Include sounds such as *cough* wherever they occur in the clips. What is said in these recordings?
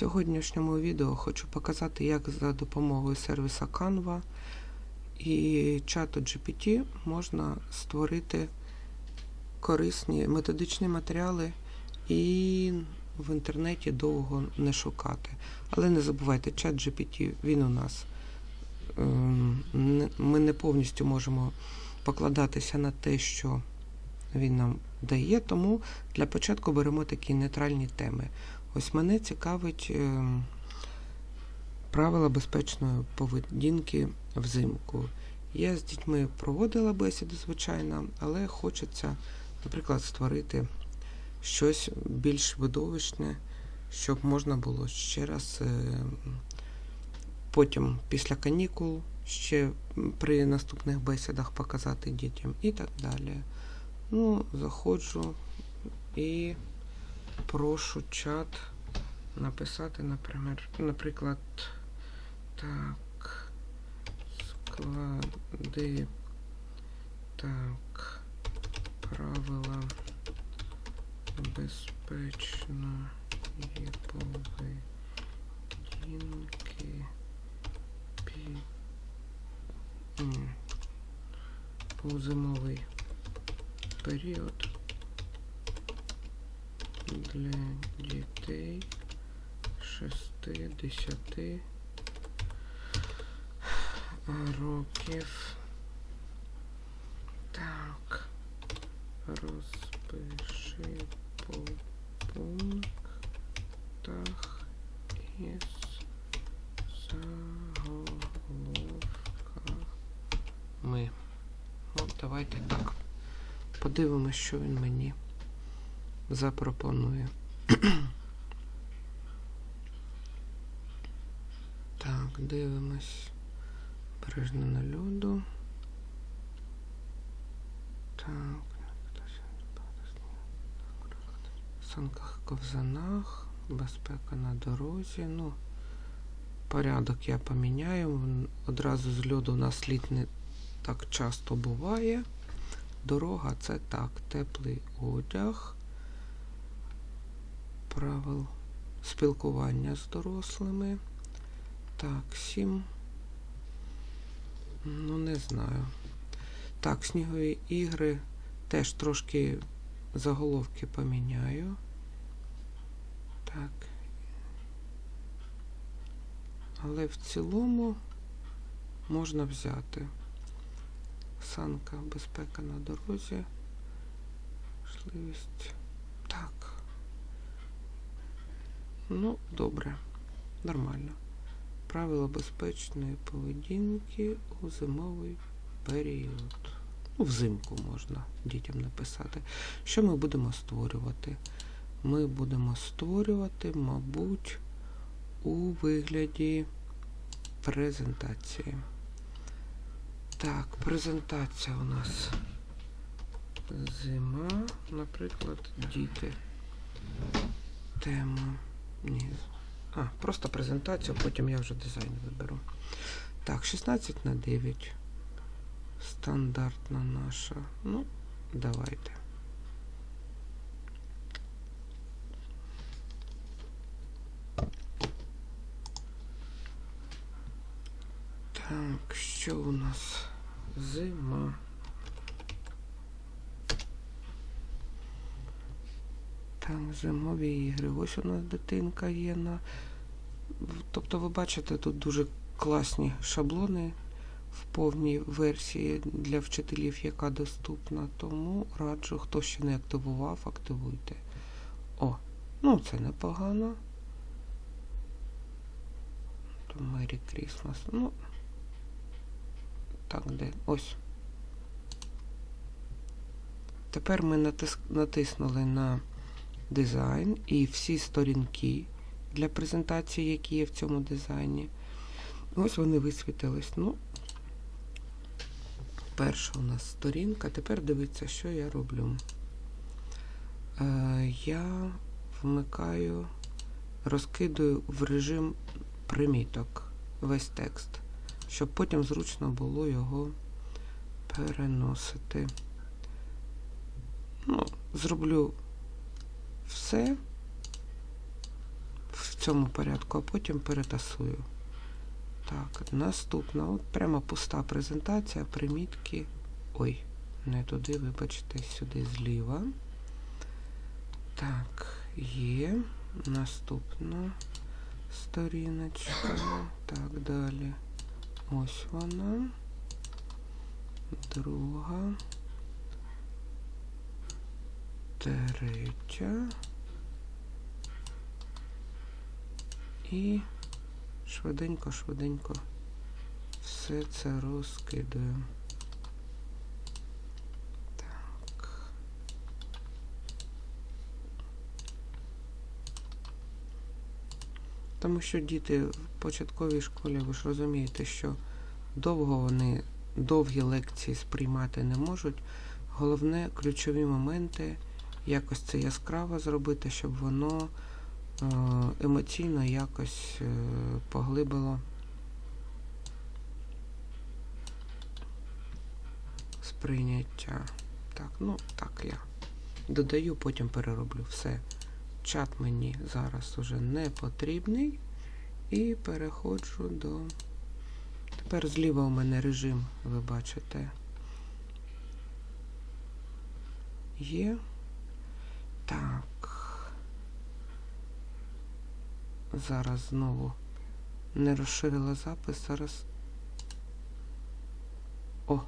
сьогоднішньому відео хочу показати, як за допомогою сервіса Canva і чату GPT можна створити корисні методичні матеріали і в інтернеті довго не шукати. Але не забувайте, чат GPT, він у нас. ем, Ми не повністю можемо покладатися на те, що він нам дає, тому для початку беремо такі нейтральні теми. Ось мене цікавить ем, правила безпечної поведінки взимку. Я з дітьми проводила бесіди, звичайно, але хочеться, наприклад, створити щось більш видовищне, щоб можна було ще раз ем, потім після канікул ще при наступних бесідах показати дітям і так далі. Ну, заходжу і прошу чат написати, наприклад, так, склади так, правила безпечної поведінки під м, позимовий період для дітей 6-10 років. Так. Розпиши по пунктах із заголовками. От давайте так. Подивимось, що він мені запропонує. *clears throat* так, дивимось. Бережно на льоду. Так. Санках ковзанах, безпека на дорозі. Ну, порядок я поміняю. Одразу з льоду у нас лід не так часто буває. Дорога це так, теплий одяг, правил спілкування з дорослими. Так, сім. Ну, не знаю. Так, снігові ігри теж трошки заголовки поміняю. Так. Але в цілому можна взяти. Санка, безпека на дорозі. Можливість. Так. Ну, добре. Нормально. Правила безпечної поведінки у зимовий період. Ну, взимку можна дітям написати. Що ми будемо створювати? Ми будемо створювати, мабуть, у вигляді презентації. Так, презентація у нас зима, наприклад, діти. Тема. Ні. А, просто презентацію, потім я вже дизайн виберу. Так, 16 на 9. Стандартна наша. Ну, давайте. Так, що у нас? Зима. Зимові ігри. Ось у нас дитинка є на. Тобто, ви бачите, тут дуже класні шаблони в повній версії для вчителів, яка доступна. Тому раджу, хто ще не активував, активуйте. О, ну це непогано. Merry Christmas. Ну. Так, де? Ось. Тепер ми натиснули на дизайн і всі сторінки для презентації, які є в цьому дизайні. Ось вони висвітились. Ну, перша у нас сторінка. Тепер дивіться, що я роблю. Е, я вмикаю, розкидаю в режим приміток весь текст, щоб потім зручно було його переносити. Ну, зроблю все в цьому порядку, а потім перетасую. Так, наступна, от прямо пуста презентація, примітки. Ой, не туди, вибачте, сюди зліва. Так, є. Наступна сторіночка. Так, далі. Ось вона. Друга. Третя. І швиденько, швиденько все це розкидаю. Так. Тому що діти в початковій школі, ви ж розумієте, що довго вони довгі лекції сприймати не можуть. Головне ключові моменти якось це яскраво зробити, щоб воно е, емоційно якось е, поглибило сприйняття. Так, ну так я додаю, потім перероблю все. Чат мені зараз уже не потрібний. І переходжу до. Тепер зліва у мене режим, ви бачите. Є. Так. Зараз знову не розширила запис. Зараз. О!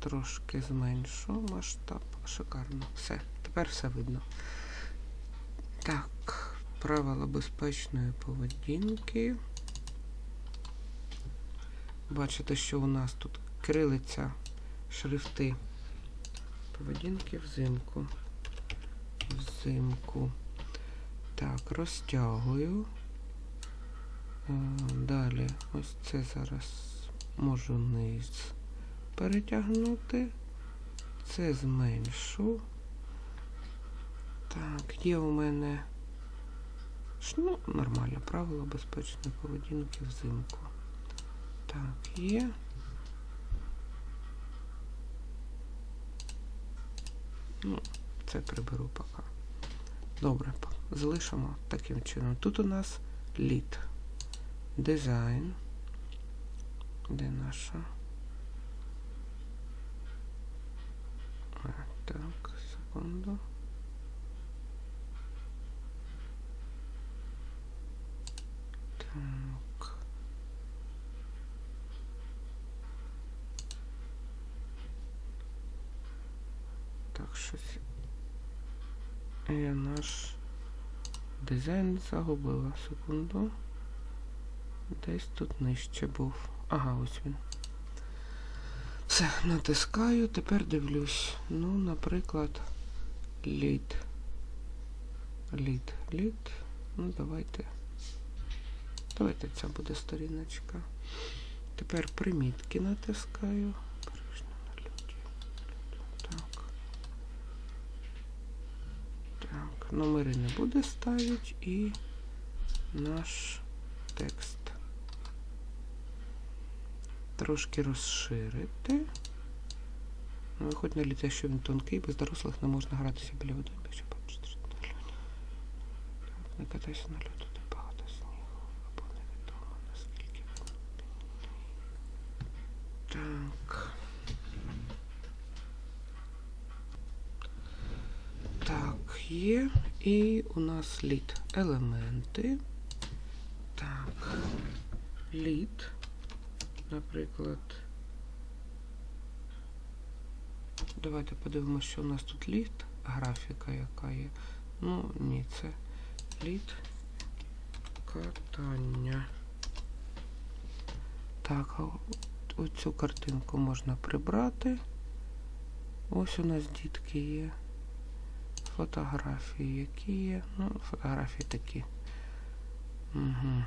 Трошки зменшу масштаб. Шикарно. Все. Тепер все видно. Так, правила безпечної поведінки. Бачите, що у нас тут крилиця шрифти поведінки взимку. Взимку. Так, розтягую. Е, Далі, ось це зараз можу низ перетягнути. Це зменшу. Так, є у мене ну, нормально, правила безпечної поведінки взимку. Так, є. Ну, це приберу поки. Добре, залишимо таким чином. Тут у нас лід. Дизайн. Де наша? А, так, секунду. Щось. Я наш дизайн загубила. Секунду. Десь тут нижче був. Ага, ось він. Все, натискаю, тепер дивлюсь. Ну, наприклад, лід. Лід, лід. Ну, давайте. Давайте ця буде сторіночка. Тепер примітки натискаю. Бережно на люді. Так. Так, номери не буде ставити і наш текст. Трошки розширити. Ну, виходить на літе, що він тонкий, без дорослих не можна гратися біля води. якщо бачите, що на льоді. Так, не катайся на льоду, де багато снігу, або невідомо наскільки. Так. Так, є. І у нас лід. Елементи. Так. Лід. Наприклад. Давайте подивимося, що у нас тут лід, графіка яка є. Ну, ні, це лід катання. Так, оцю картинку можна прибрати. Ось у нас дітки є. Фотографії, які є. Ну, фотографії такі. Угу.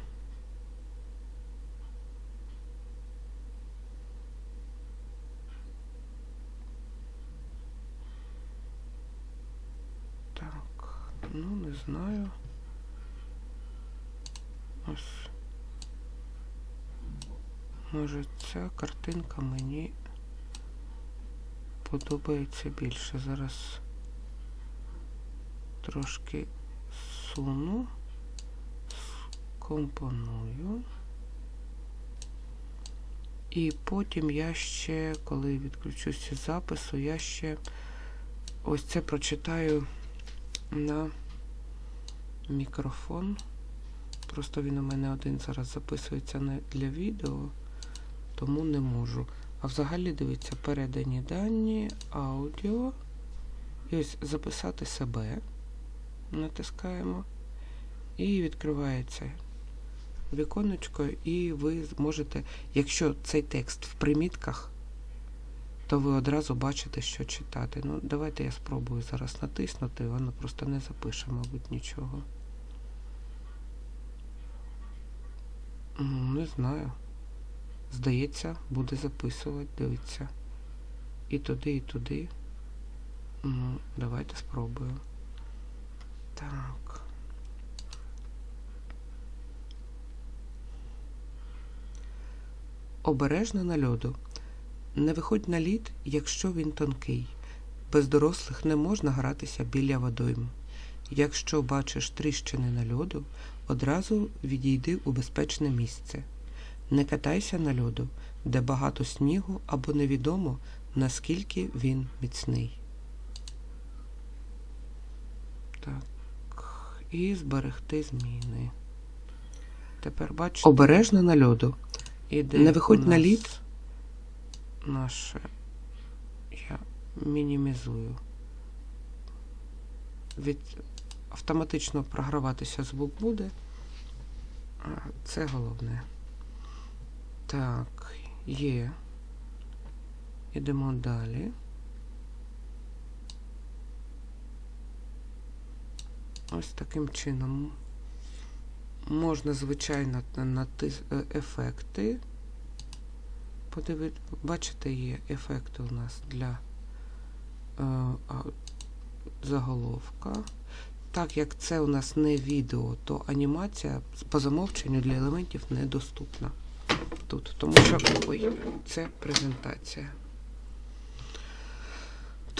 Так, ну не знаю. Ось. Може ця картинка мені подобається більше. Зараз трошки засуну, компоную. І потім я ще, коли відключуся запису, я ще ось це прочитаю на мікрофон. Просто він у мене один зараз записується не для відео, тому не можу. А взагалі дивіться, передані дані, аудіо. І ось записати себе. Натискаємо. І відкривається віконечко, і ви можете, якщо цей текст в примітках, то ви одразу бачите, що читати. Ну, давайте я спробую зараз натиснути, воно просто не запише, мабуть, нічого. Ну, Не знаю. Здається, буде записувати, дивіться. І туди, і туди. Ну, давайте спробую. Так. Обережно на льоду. Не виходь на лід, якщо він тонкий. Без дорослих не можна гратися біля водойм. Якщо бачиш тріщини на льоду, одразу відійди у безпечне місце. Не катайся на льоду, де багато снігу або невідомо, наскільки він міцний. Так. І зберегти зміни. Тепер бачите. Обережно на льоду. Іде Не виходь на лід. Наше. Я мінімізую. Від автоматично програватися звук буде. Це головне. Так, є. Ідемо далі. Ось таким чином. Можна, звичайно, на- натис... е, ефекти. Подивити, бачите, є ефекти у нас для е, заголовка. Так як це у нас не відео, то анімація по замовченню для елементів недоступна тут. Тому що ой, це презентація.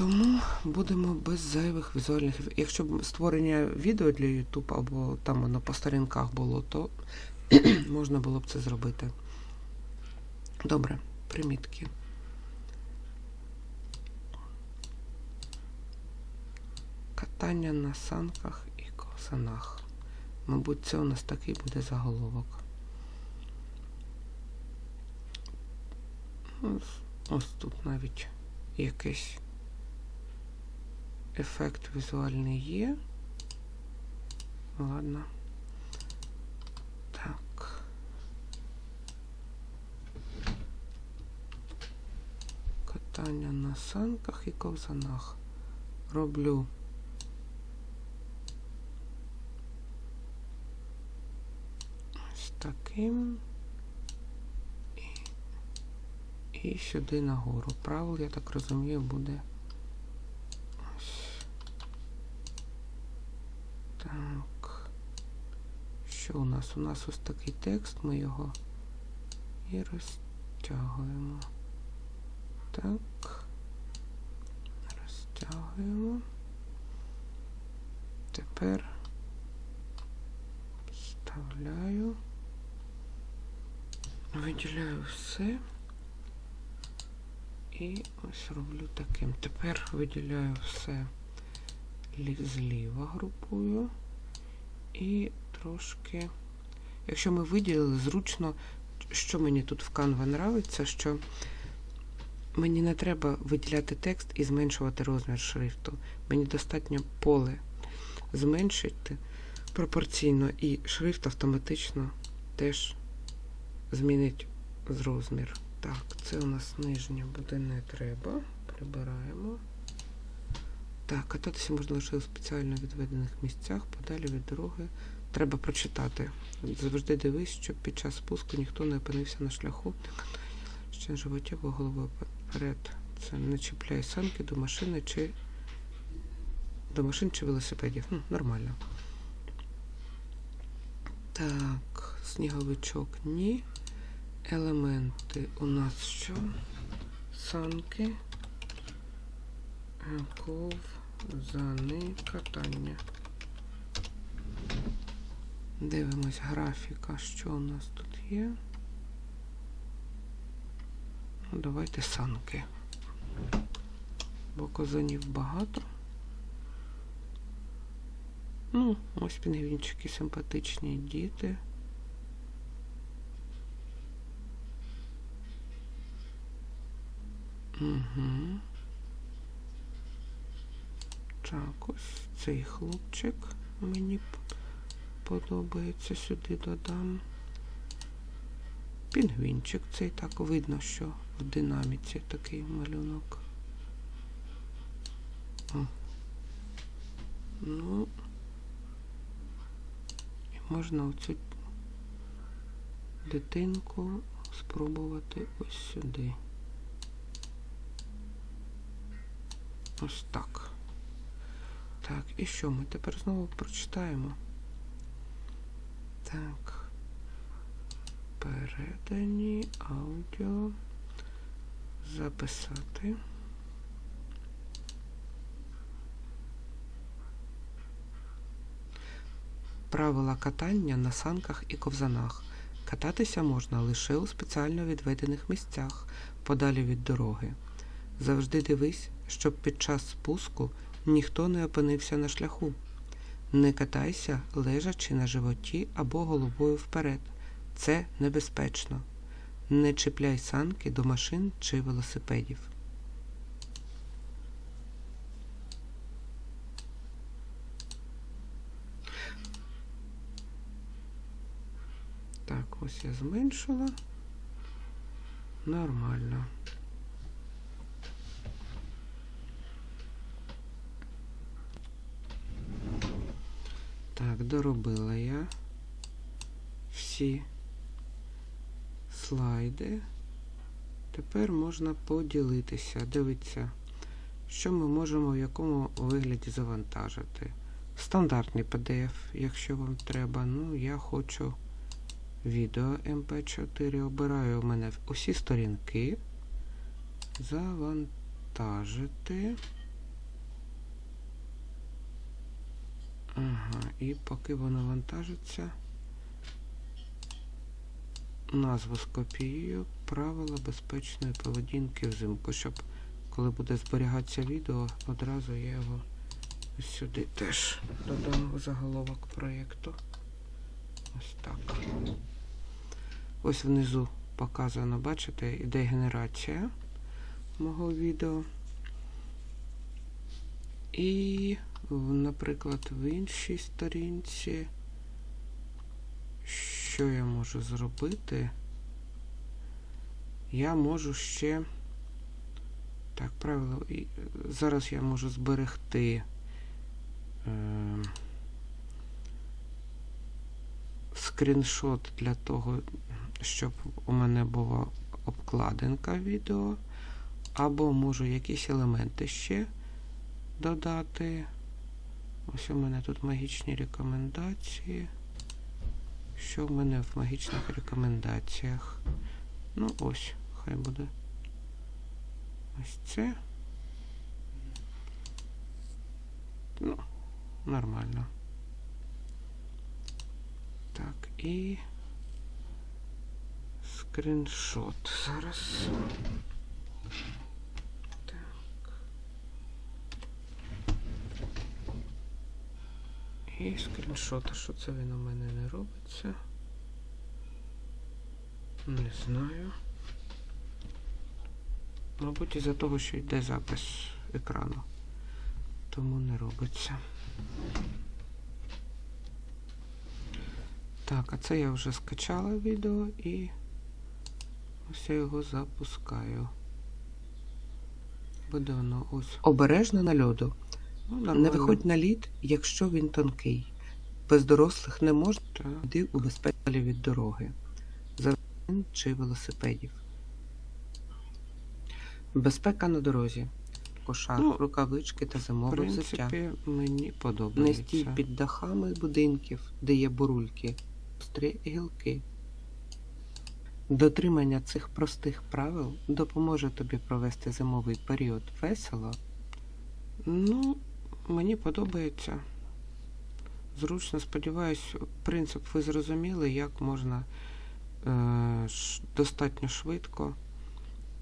Тому будемо без зайвих візуальних. Якщо б створення відео для YouTube або там воно по сторінках було, то *clears throat* можна було б це зробити. Добре, примітки. Катання на санках і ковзанах. Мабуть, це у нас такий буде заголовок. Ось, ось тут навіть якийсь ефект візуальний є. Ладно. Так. Катання на санках і ковзанах. Роблю ось таким. І, сюди нагору. Правил, я так розумію, буде ось. Так. Що у нас? У нас ось такий текст, ми його і розтягуємо. Так. Розтягуємо. Тепер вставляю. Виділяю все. І ось роблю таким. Тепер виділяю все зліва групую. І трошки. Якщо ми виділили, зручно, що мені тут в Canva нравиться, що мені не треба виділяти текст і зменшувати розмір шрифту. Мені достатньо поле зменшити пропорційно, і шрифт автоматично теж змінить розмір. Так, це у нас нижнє буде не треба. Прибираємо. Так, кататися можна лише у спеціально відведених місцях, подалі від дороги. Треба прочитати. Завжди дивись, щоб під час спуску ніхто не опинився на шляху. Ще животі або головою вперед. Це не чіпляє санки до машини чи до машин чи велосипедів. Ну, нормально. Так, сніговичок ні. Елементи у нас що? Санки. Ковзани катання. Дивимось графіка, що у нас тут є. Ну, давайте санки. Бо козанів багато. Ну, ось пінгвінчики симпатичні діти. Угу. Так, ось цей хлопчик мені п- подобається, сюди додам. Пінгвінчик цей так видно, що в динаміці такий малюнок. О. Ну, і можна оцю дитинку спробувати ось сюди. Ось так. Так, і що ми тепер знову прочитаємо? Так. Передані аудіо. Записати. Правила катання на санках і ковзанах. Кататися можна лише у спеціально відведених місцях, подалі від дороги. Завжди дивись, щоб під час спуску ніхто не опинився на шляху. Не катайся, лежачи на животі або головою вперед. Це небезпечно. Не чіпляй санки до машин чи велосипедів. Так, ось я зменшила. Нормально. Так, доробила я всі слайди. Тепер можна поділитися. Дивіться, що ми можемо в якому вигляді завантажити. Стандартний PDF, якщо вам треба. Ну, я хочу відео MP4. Обираю у мене усі сторінки. Завантажити. Ага, і поки воно вантажиться, назву скопіюю, правила безпечної поведінки взимку, щоб коли буде зберігатися відео, одразу я його сюди теж додам в заголовок проєкту. Ось так. Ось внизу показано, бачите, іде генерація мого відео. І наприклад, в іншій сторінці, що я можу зробити? Я можу ще. Так, правило, зараз я можу зберегти е, скріншот для того, щоб у мене була обкладинка відео, або можу якісь елементи ще додати. Ось у мене тут магічні рекомендації. Що в мене в магічних рекомендаціях? Ну, ось, хай буде. Ось це. Ну, нормально. Так, і скріншот зараз. І скріншот, що це він у мене не робиться? Не знаю. Мабуть, із-за того, що йде запис екрану. Тому не робиться. Так, а це я вже скачала відео і ось я його запускаю. Буде воно ось. Обережно на льоду. Ну, Не виходь на лід, якщо він тонкий. Без дорослих не можна йти у безпеці від дороги. За чи велосипедів. Безпека на дорозі. Кошар, Ну, рукавички та зимове взуття. мені Не стій під дахами будинків, де є бурульки, стрі гілки. Дотримання цих простих правил допоможе тобі провести зимовий період весело Ну, мені подобається. зручно. Сподіваюсь, принцип ви зрозуміли, як можна е, достатньо швидко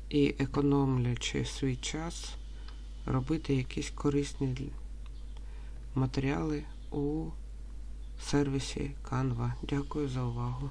і економлячи свій час робити якісь корисні матеріали у сервісі Canva. Дякую за увагу.